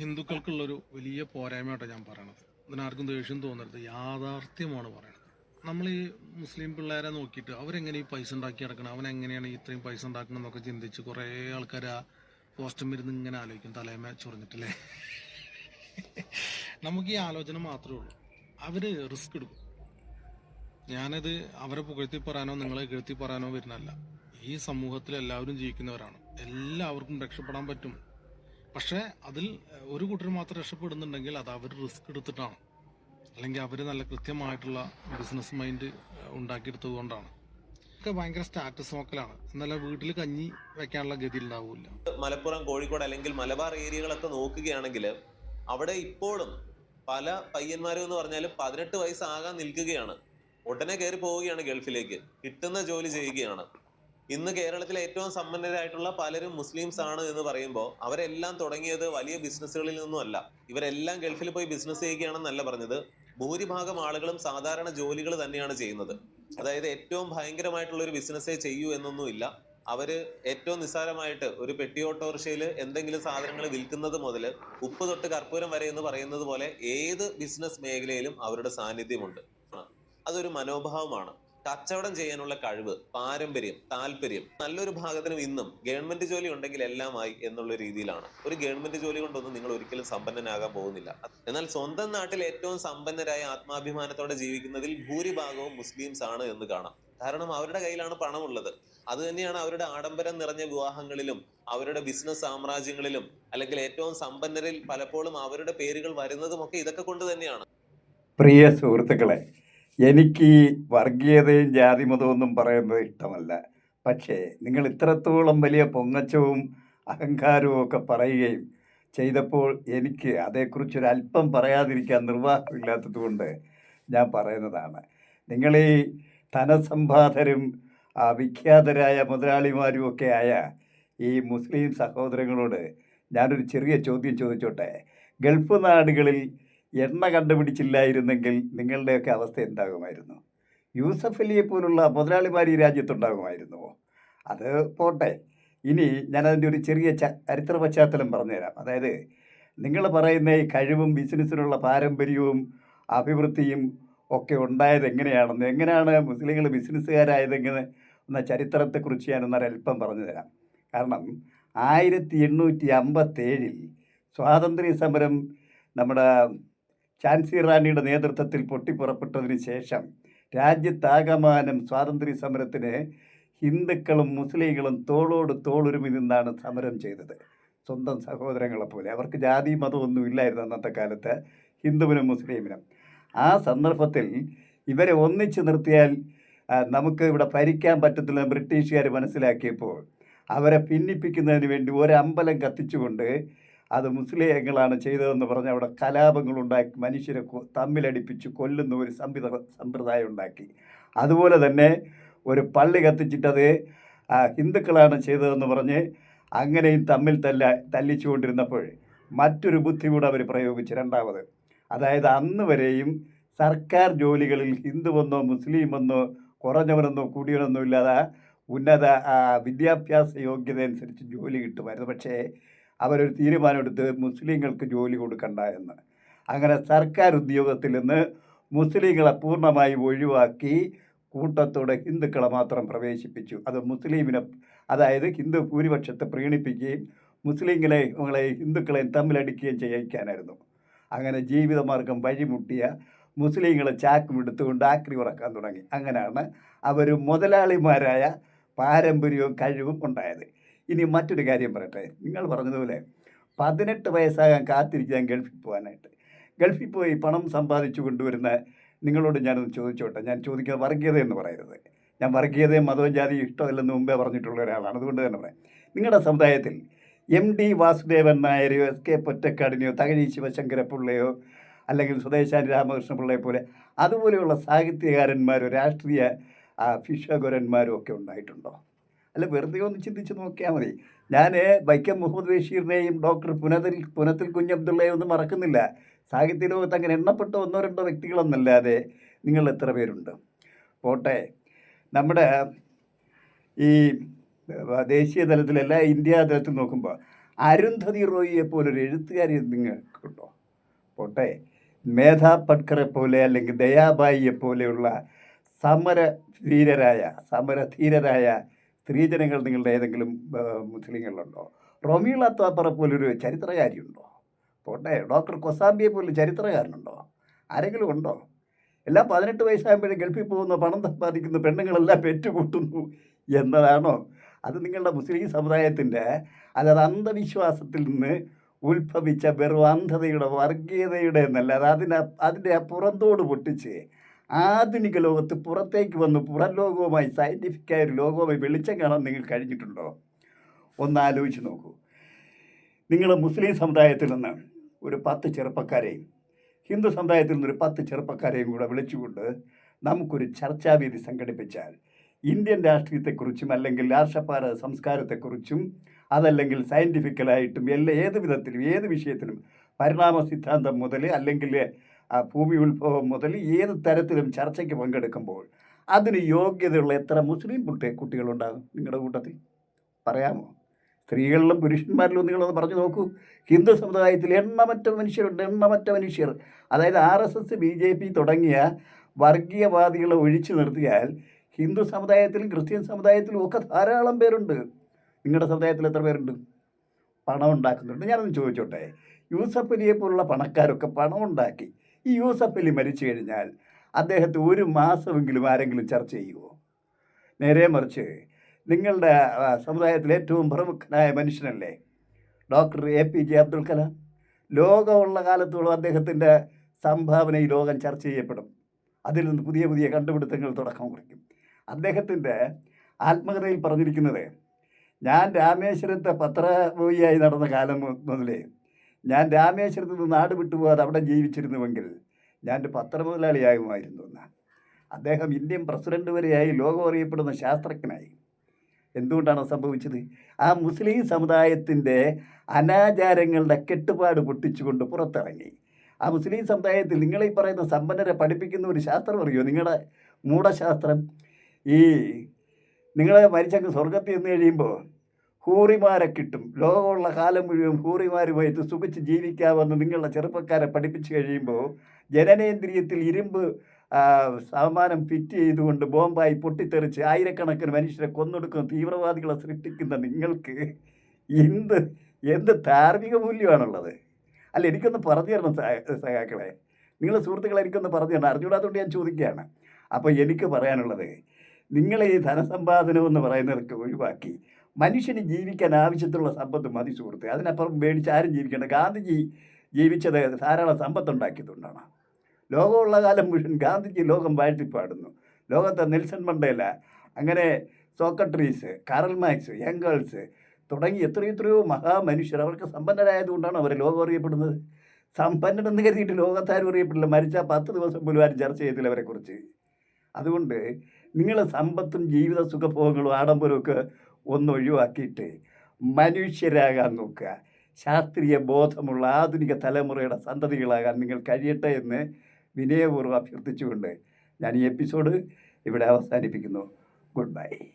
ഹിന്ദുക്കൾക്കുള്ളൊരു വലിയ പോരായ്മയായിട്ടാണ് ഞാൻ പറയണത്. ഇതിനാർക്കും ദേഷ്യം തോന്നരുത്. യാഥാർത്ഥ്യമാണ് പറയണത്. നമ്മൾ ഈ മുസ്ലിം പിള്ളേരെ നോക്കിയിട്ട് അവരെങ്ങനെ ഈ പൈസ ഉണ്ടാക്കി നടക്കണം? ഈ ഇത്രയും പൈസ ഉണ്ടാക്കണം എന്നൊക്കെ ചിന്തിച്ച് കുറേ ആൾക്കാർ ആ പോസ്റ്റം ഇരുന്ന് ഇങ്ങനെ ആലോചിക്കും. തലേമ ചൊറിഞ്ഞിട്ടില്ലേ? നമുക്ക് ഈ ആലോചന മാത്രമേ ഉള്ളൂ. അവർ റിസ്ക് എടുക്കും. ഞാനത് അവരെ പുകഴ്ത്തി പറയാനോ നിങ്ങളെ കെഴുത്തി പറയാനോ വരുന്നല്ല ഈ സമൂഹത്തിൽ എല്ലാവരും ജീവിക്കുന്നവരാണ്. എല്ലാവർക്കും രക്ഷപ്പെടാൻ പറ്റും. പക്ഷേ അതിൽ ഒരു കൂട്ടർ മാത്രം രക്ഷപ്പെടുന്നുണ്ടെങ്കിൽ അത് അവർ റിസ്ക് എടുത്തിട്ടാണ്. അല്ലെങ്കിൽ അവർ നല്ല കൃത്യമായിട്ടുള്ള ബിസിനസ് മൈൻഡ് ഉണ്ടാക്കിയെടുത്തത് കൊണ്ടാണ്. ഒക്കെ ഭയങ്കര സ്റ്റാറ്റസ് നോക്കലാണ്. എന്നാലും വീട്ടിൽ കഞ്ഞി വെക്കാനുള്ള ഗതി ഉണ്ടാവില്ല മലപ്പുറം കോഴിക്കോട് അല്ലെങ്കിൽ മലബാർ ഏരിയകളൊക്കെ നോക്കുകയാണെങ്കിൽ അവിടെ ഇപ്പോഴും പല പയ്യന്മാരും എന്ന് പറഞ്ഞാൽ പതിനെട്ട് വയസ്സാകാൻ നിൽക്കുകയാണ്. ഉടനെ കയറി പോവുകയാണ് ഗൾഫിലേക്ക്. കിട്ടുന്ന ജോലി ചെയ്യുകയാണ്. ഇന്ന് കേരളത്തിലെ ഏറ്റവും സമ്പന്നരായിട്ടുള്ള പലരും മുസ്ലിംസ് ആണ് എന്ന് പറയുമ്പോൾ അവരെല്ലാം തുടങ്ങിയത് വലിയ ബിസിനസ്സുകളിൽ നിന്നുമല്ല. ഇവരെല്ലാം ഗൾഫിൽ പോയി ബിസിനസ് ചെയ്യുകയാണെന്നല്ല പറഞ്ഞത്. ഭൂരിഭാഗം ആളുകളും സാധാരണ ജോലികൾ തന്നെയാണ് ചെയ്യുന്നത്. അതായത് ഏറ്റവും ഭയങ്കരമായിട്ടുള്ള ഒരു ബിസിനസ്സേ ചെയ്യൂ എന്നൊന്നുമില്ല. അവർ ഏറ്റവും നിസ്സാരമായിട്ട് ഒരു പെട്ടി ഓട്ടോറിക്ഷയിൽ എന്തെങ്കിലും സാധനങ്ങൾ വിൽക്കുന്നത് മുതൽ ഉപ്പ് തൊട്ട് കർപ്പൂരം വരെ എന്ന് പറയുന്നത് പോലെ ഏത് ബിസിനസ് മേഖലയിലും അവരുടെ സാന്നിധ്യമുണ്ട്. അതൊരു മനോഭാവമാണ്. കച്ചവടം ചെയ്യാനുള്ള കഴിവ് പാരമ്പര്യം താല്പര്യം നല്ലൊരു ഭാഗത്തിനും ഇന്നും ഗവൺമെന്റ് ജോലി ഉണ്ടെങ്കിൽ എല്ലാമായി എന്നുള്ള രീതിയിലാണ്. ഒരു ഗവൺമെന്റ് ജോലി കൊണ്ടൊന്നും നിങ്ങൾ ഒരിക്കലും സമ്പന്നനാകാൻ പോകുന്നില്ല. എന്നാൽ സ്വന്തം നാട്ടിൽ ഏറ്റവും സമ്പന്നരായ ആത്മാഭിമാനത്തോടെ ജീവിക്കുന്നതിൽ ഭൂരിഭാഗവും മുസ്ലിംസ് ആണ് എന്ന് കാണാം. കാരണം അവരുടെ കയ്യിലാണ് പണമുള്ളത്. അത് തന്നെയാണ് അവരുടെ ആഡംബരം നിറഞ്ഞ വിവാഹങ്ങളിലും അവരുടെ ബിസിനസ് സാമ്രാജ്യങ്ങളിലും അല്ലെങ്കിൽ ഏറ്റവും സമ്പന്നരിൽ പലപ്പോഴും അവരുടെ പേരുകൾ വരുന്നതുമൊക്കെ ഇതൊക്കെ കൊണ്ട് തന്നെയാണ്. പ്രിയ സുഹൃത്തുക്കളെ എനിക്ക് വർഗീയതയും ജാതിമതവും ഒന്നും പറയുന്നത് ഇഷ്ടമല്ല. പക്ഷേ നിങ്ങൾ ഇത്രത്തോളം വലിയ പൊങ്ങച്ചവും അഹങ്കാരവും ഒക്കെ പറയുകയും ചെയ്തപ്പോൾ എനിക്ക് അതേക്കുറിച്ചൊരല്പം പറയാതിരിക്കാൻ നിർവാഹമില്ലാത്തത് കൊണ്ട് ഞാൻ പറയുന്നതാണ്. നിങ്ങൾ ഈ ആ വിഖ്യാതരായ മുതലാളിമാരും ഒക്കെ ആയ ഈ മുസ്ലിം സഹോദരങ്ങളോട് ഞാനൊരു ചെറിയ ചോദ്യം ചോദിച്ചോട്ടെ? ഗൾഫ് നാടുകളിൽ എണ്ണ കണ്ടുപിടിച്ചില്ലായിരുന്നെങ്കിൽ നിങ്ങളുടെയൊക്കെ അവസ്ഥ എന്താകുമായിരുന്നു? യൂസഫ് അലിയെ പോലുള്ള മുതലാളിമാർ ഈ രാജ്യത്തുണ്ടാകുമായിരുന്നുവോ? അത് പോട്ടെ. ഇനി ഞാനതിന്റെ ഒരു ചെറിയ ച ചരിത്ര പശ്ചാത്തലം പറഞ്ഞുതരാം. അതായത് നിങ്ങൾ പറയുന്ന ഈ കഴിവും ബിസിനസ്സിനുള്ള പാരമ്പര്യവും അഭിവൃദ്ധിയും ഒക്കെ ഉണ്ടായത് എങ്ങനെയാണെന്ന് എങ്ങനെയാണ് മുസ്ലിങ്ങൾ ബിസിനസ്സുകാരായതെങ്ങനെ എന്ന ചരിത്രത്തെക്കുറിച്ച് ഞാനൊന്നൊരല്പം പറഞ്ഞു തരാം കാരണം ആയിരത്തി എണ്ണൂറ്റി അമ്പത്തേഴിൽ സ്വാതന്ത്ര്യ സമരം നമ്മുടെ ഝാൻസി റാണിയുടെ നേതൃത്വത്തിൽ പൊട്ടിപ്പുറപ്പെട്ടതിന് ശേഷം രാജ്യത്താകമാനം സ്വാതന്ത്ര്യ സമരത്തിന് ഹിന്ദുക്കളും മുസ്ലിങ്ങളും തോളോട് തോളുരുമി നിന്നാണ് സമരം ചെയ്തത്. സ്വന്തം സഹോദരങ്ങളെ പോലെ. അവർക്ക് ജാതി മതമൊന്നും ഇല്ലായിരുന്നു അന്നത്തെ കാലത്ത് ഹിന്ദുവിനും മുസ്ലിമിനും. ആ സന്ദർഭത്തിൽ ഇവരെ ഒന്നിച്ചു നിർത്തിയാൽ നമുക്ക് ഇവിടെ ഭരിക്കാൻ പറ്റത്തില്ല ബ്രിട്ടീഷുകാർ മനസ്സിലാക്കിയപ്പോൾ അവരെ ഭിന്നിപ്പിക്കുന്നതിന് വേണ്ടി ഒരമ്പലം കത്തിച്ചുകൊണ്ട് അത് മുസ്ലിങ്ങളാണ് ചെയ്തതെന്ന് പറഞ്ഞ് അവിടെ കലാപങ്ങളുണ്ടാക്കി മനുഷ്യരെ തമ്മിലടിപ്പിച്ച് കൊല്ലുന്ന ഒരു സംവിധ സമ്പ്രദായം ഉണ്ടാക്കി. അതുപോലെ തന്നെ ഒരു പള്ളി കത്തിച്ചിട്ടത് ഹിന്ദുക്കളാണ് ചെയ്തതെന്ന് പറഞ്ഞ് അങ്ങനെയും തമ്മിൽ തല്ല തല്ലിച്ചുകൊണ്ടിരുന്നപ്പോൾ മറ്റൊരു ബുദ്ധി കൂടെ അവർ പ്രയോഗിച്ച് രണ്ടാമത്. അതായത് അന്ന് വരെയും സർക്കാർ ജോലികളിൽ ഹിന്ദുവെന്നോ മുസ്ലിമെന്നോ കുറഞ്ഞവനെന്നോ കൂടിയവനെന്നോ ഇല്ലാതെ ഉന്നത വിദ്യാഭ്യാസ യോഗ്യത അനുസരിച്ച് ജോലി കിട്ടുമായിരുന്നു. പക്ഷേ അവരൊരു തീരുമാനമെടുത്ത് മുസ്ലിങ്ങൾക്ക് ജോലി കൊടുക്കണ്ട എന്ന്. അങ്ങനെ സർക്കാർ ഉദ്യോഗത്തിൽ നിന്ന് മുസ്ലിങ്ങളെ പൂർണമായും ഒഴിവാക്കി കൂട്ടത്തോടെ ഹിന്ദുക്കളെ മാത്രം പ്രവേശിപ്പിച്ചു. അത് മുസ്ലിമിനെ അതായത് ഹിന്ദു ഭൂരിപക്ഷത്തെ പ്രീണിപ്പിക്കുകയും മുസ്ലിങ്ങളെ നമ്മളെ ഹിന്ദുക്കളെയും തമ്മിലടിക്കുകയും ചെയ്യിക്കാനായിരുന്നു. അങ്ങനെ ജീവിതമാർഗം വഴിമുട്ടിയ മുസ്ലിങ്ങളെ ചാക്കും എടുത്തുകൊണ്ട് ആക്രി ഉറക്കാൻ തുടങ്ങി. അങ്ങനെയാണ് അവർ മുതലാളിമാരായ പാരമ്പര്യവും കഴിവും ഉണ്ടായത്. ഇനി മറ്റൊരു കാര്യം പറയട്ടെ. നിങ്ങൾ പറഞ്ഞതുപോലെ പതിനെട്ട് വയസ്സാകാൻ കാത്തിരിക്കാൻ ഗൾഫിൽ പോകാനായിട്ട്. ഗൾഫിൽ പോയി പണം സമ്പാദിച്ചു കൊണ്ടുവരുന്ന നിങ്ങളോട് ഞാനൊന്ന് ചോദിച്ചോട്ടെ. ഞാൻ ചോദിക്കുന്നത് വർഗീയത എന്ന് പറയരുത്. ഞാൻ വർഗീയതയും മതവും ജാതിയും ഇഷ്ടമല്ലെന്ന് മുമ്പേ പറഞ്ഞിട്ടുള്ള ഒരാളാണ്. അതുകൊണ്ട് തന്നെ പറയാം. നിങ്ങളുടെ സമുദായത്തിൽ എം ഡി വാസുദേവൻ നായരെയോ എസ് കെ പൊറ്റക്കാടിനെയോ തകഴി ശിവശങ്കരപ്പിള്ളയോ അല്ലെങ്കിൽ സ്വദേശാനി രാമകൃഷ്ണപിള്ളയെ പോലെ അതുപോലെയുള്ള സാഹിത്യകാരന്മാരോ രാഷ്ട്രീയ ഫിഷകുരന്മാരോ ഒക്കെ ഉണ്ടായിട്ടുണ്ടോ? അല്ല വെറുതെ ഒന്ന് ചിന്തിച്ച് നോക്കിയാൽ മതി. ഞാൻ വൈക്കം മുഹമ്മദ് ബഷീറിനെയും ഡോക്ടർ പുനതിൽ പുനത്തിൽ കുഞ്ഞബ്ദുള്ളയെയും ഒന്നും മറക്കുന്നില്ല. സാഹിത്യ ലോകത്ത് അങ്ങനെ എണ്ണപ്പെട്ട ഒന്നോ രണ്ടോ വ്യക്തികളൊന്നല്ലാതെ നിങ്ങൾ എത്ര പേരുണ്ട്? പോട്ടെ. നമ്മുടെ ഈ ദേശീയ തലത്തിലല്ല ഇന്ത്യ തലത്തിൽ നോക്കുമ്പോൾ അരുന്ധതി റോയിയെ പോലൊരു എഴുത്തുകാരി നിങ്ങൾക്കുണ്ടോ? പോട്ടെ. മേധാ പട്കറെ പോലെ അല്ലെങ്കിൽ ദയാബായിയെ പോലെയുള്ള സമരധീരരായ സമരധീരരായ സ്ത്രീജനങ്ങൾ നിങ്ങളുടെ ഏതെങ്കിലും മുസ്ലിങ്ങളിലുണ്ടോ റൊമീള തോപ്പറ പോലൊരു ചരിത്രകാരിയുണ്ടോ? പോട്ടെ ഡോക്ടർ കൊസാംബിയെ പോലൊരു ചരിത്രകാരനുണ്ടോ? ആരെങ്കിലും ഉണ്ടോ? എല്ലാം പതിനെട്ട് വയസ്സാകുമ്പോഴേ ഗൾഫിൽ പോകുന്ന പണം സമ്പാദിക്കുന്ന പെണ്ണുങ്ങളെല്ലാം പെറ്റുകൂട്ടുന്നു എന്നതാണോ? അത് നിങ്ങളുടെ മുസ്ലിം സമുദായത്തിന്റെ അതായത് അന്ധവിശ്വാസത്തിൽ നിന്ന് ഉത്ഭവിച്ച വെറും അന്ധതയുടെ വർഗീയതയുടെ എന്നല്ല അത് അതിന് അതിന്റെ ആ പുറന്തോട് പൊട്ടിച്ച് ആധുനിക ലോകത്ത് പുറത്തേക്ക് വന്ന് പുറം ലോകവുമായി സയന്റിഫിക്കായ ഒരു ലോകവുമായി വെളിച്ചം കാണാൻ നിങ്ങൾ കഴിഞ്ഞിട്ടുണ്ടോ? ഒന്ന് ആലോചിച്ച് നോക്കൂ. നിങ്ങൾ മുസ്ലിം സമുദായത്തിൽ നിന്ന് ഒരു പത്ത് ചെറുപ്പക്കാരെയും ഹിന്ദു സമുദായത്തിൽ നിന്നൊരു പത്ത് ചെറുപ്പക്കാരെയും കൂടെ വിളിച്ചുകൊണ്ട് നമുക്കൊരു ചർച്ചാവേദി സംഘടിപ്പിച്ചാൽ ഇന്ത്യൻ രാഷ്ട്രീയത്തെക്കുറിച്ചും അല്ലെങ്കിൽ രാഷ്ട്രപാര സംസ്കാരത്തെക്കുറിച്ചും അതല്ലെങ്കിൽ സയന്റിഫിക്കലായിട്ടും എല്ലാ ഏത് വിധത്തിലും ഏത് വിഷയത്തിലും പരിണാമ സിദ്ധാന്തം മുതൽ അല്ലെങ്കിൽ ഭൂമി ഉത്ഭവം മുതൽ ഏത് തരത്തിലും ചർച്ചയ്ക്ക് പങ്കെടുക്കുമ്പോൾ അതിന് യോഗ്യതയുള്ള എത്ര മുസ്ലിം കുട്ടി കുട്ടികളുണ്ടാകും നിങ്ങളുടെ കൂട്ടത്തിൽ? പറയാമോ? സ്ത്രീകളിലും പുരുഷന്മാരിലും നിങ്ങളൊന്ന് പറഞ്ഞു നോക്കൂ. ഹിന്ദു സമുദായത്തിൽ എണ്ണമറ്റ മനുഷ്യരുണ്ട് എണ്ണമറ്റ മനുഷ്യർ. അതായത് R S S B J P തുടങ്ങിയ വർഗീയവാദികളെ ഒഴിച്ചു നിർത്തിയാൽ ഹിന്ദു സമുദായത്തിലും ക്രിസ്ത്യൻ സമുദായത്തിലും ഒക്കെ ധാരാളം പേരുണ്ട്. നിങ്ങളുടെ സമുദായത്തിൽ എത്ര പേരുണ്ട്? പണം ഉണ്ടാക്കുന്നുണ്ട്. ഞാനൊന്ന് ചോദിച്ചോട്ടെ. യൂസഫ് അലിയെ പോലുള്ള പണക്കാരൊക്കെ പണം ഉണ്ടാക്കി ഈ യൂസഫലി മരിച്ചു കഴിഞ്ഞാൽ അദ്ദേഹത്തെ ഒരു മാസമെങ്കിലും ആരെങ്കിലും ചർച്ച ചെയ്യുമോ നേരെ മറിച്ച് നിങ്ങളുടെ സമുദായത്തിലെ ഏറ്റവും പ്രമുഖനായ മനുഷ്യനല്ലേ doctor A P J Abdul Kalam? ലോകമുള്ള കാലത്തോളം അദ്ദേഹത്തിന്റെ സംഭാവന ഈ ലോകം ചർച്ച ചെയ്യപ്പെടും. അതിൽ നിന്ന് പുതിയ പുതിയ കണ്ടുപിടുത്തങ്ങൾ തുടക്കം കുറിക്കും. അദ്ദേഹത്തിന്റെ ആത്മകഥയിൽ പറഞ്ഞിരിക്കുന്നത് ഞാൻ രാമേശ്വരത്തെ പത്രബോയിയായി നടന്ന കാലം മുതലേ ഞാൻ രാമേശ്വരത്ത് നിന്ന് നാട് വിട്ടുപോകാതെ അവിടെ ജീവിച്ചിരുന്നുവെങ്കിൽ ഞാൻ ഒരു പത്രമുതലാളിയാകുമായിരുന്നു എന്ന്. അദ്ദേഹം ഇന്ത്യൻ പ്രസിഡന്റ് വരെയായി ലോകം അറിയപ്പെടുന്ന ശാസ്ത്രജ്ഞനായി. എന്തുകൊണ്ടാണ് സംഭവിച്ചത്? ആ മുസ്ലിം സമുദായത്തിന്റെ അനാചാരങ്ങളുടെ കെട്ടുപാട് പൊട്ടിച്ചുകൊണ്ട് പുറത്തിറങ്ങി. ആ മുസ്ലിം സമുദായത്തിൽ നിങ്ങളീ പറയുന്ന സമ്പന്നരെ പഠിപ്പിക്കുന്ന ഒരു ശാസ്ത്രം അറിയോ? നിങ്ങളുടെ മൂഢശാസ്ത്രം? ഈ നിങ്ങളെ മരിച്ചങ്ങ് സ്വർഗത്തിൽ നിന്ന് കഴിയുമ്പോൾ ഹൂറിമാരെ കിട്ടും. ലോകമുള്ള കാലം മുഴുവൻ ഹൂറിമാരുമായിട്ട് സുഖിച്ച് ജീവിക്കാമെന്ന് നിങ്ങളുടെ ചെറുപ്പക്കാരെ പഠിപ്പിച്ചു കഴിയുമ്പോൾ ജനനേന്ദ്രിയത്തിൽ ഇരുമ്പ് സമ്മാനം ഫിറ്റ് ചെയ്തുകൊണ്ട് ബോംബായി പൊട്ടിത്തെറിച്ച് ആയിരക്കണക്കിന് മനുഷ്യരെ കൊന്നൊടുക്കുന്ന തീവ്രവാദികളെ സൃഷ്ടിക്കുന്ന നിങ്ങൾക്ക് എന്ത് എന്ത് ധാർമ്മിക മൂല്യമാണുള്ളത്? അല്ല എനിക്കൊന്ന് പറഞ്ഞു തരണം സഹാക്കളെ നിങ്ങൾ സുഹൃത്തുക്കളെ എനിക്കൊന്ന് പറഞ്ഞു തരണം. അറിഞ്ഞൂടാത്തതുകൊണ്ട് ഞാൻ ചോദിക്കുകയാണ്. അപ്പോൾ എനിക്ക് പറയാനുള്ളത് നിങ്ങളെ ഈ ധനസമ്പാദനം എന്ന് പറയുന്നതൊക്കെ ഒഴിവാക്കി. മനുഷ്യന് ജീവിക്കാൻ ആവശ്യത്തിലുള്ള സമ്പത്ത് മതി സുഹൃത്തെ. അതിനപ്പുറം മേടിച്ച് ആരും ജീവിക്കേണ്ട. ഗാന്ധിജി ജീവിച്ചത് ധാരാളം സമ്പത്തുണ്ടാക്കിയതുകൊണ്ടാണ്. ലോകമുള്ള കാലം മുഴുവൻ ഗാന്ധിജി ലോകം വാഴ്ത്തിപ്പാടുന്നു. ലോകത്തെ നെൽസൺ മണ്ടേല അങ്ങനെ സോക്രട്ടറീസ് കാറൽ മാക്സ് യങ്കേൾസ് തുടങ്ങി എത്രയോ എത്രയോ മഹാമനുഷ്യർ അവർക്ക് സമ്പന്നരായതുകൊണ്ടാണ് അവർ ലോകം അറിയപ്പെടുന്നത്. സമ്പന്നനെന്ന് കരുതിയിട്ട് ലോകത്താരും അറിയപ്പെടില്ല. മരിച്ച പത്ത് ദിവസം പോലും ആരും ചർച്ച ചെയ്തില്ല അവരെക്കുറിച്ച്. അതുകൊണ്ട് നിങ്ങളെ സമ്പത്തും ജീവിത സുഖഭോഗങ്ങളും ആഡംബരവും ഒക്കെ ഒന്ന് ഒഴിവാക്കിയിട്ട് മനുഷ്യരാകാൻ നോക്കുക. ശാസ്ത്രീയ ബോധമുള്ള ആധുനിക തലമുറയുടെ സന്തതികളാകാൻ നിങ്ങൾ കഴിയട്ടെ എന്ന് വിനയപൂർവം അഭ്യർത്ഥിച്ചുകൊണ്ട് ഞാൻ ഈ എപ്പിസോഡ് ഇവിടെ അവസാനിപ്പിക്കുന്നു. Good bye.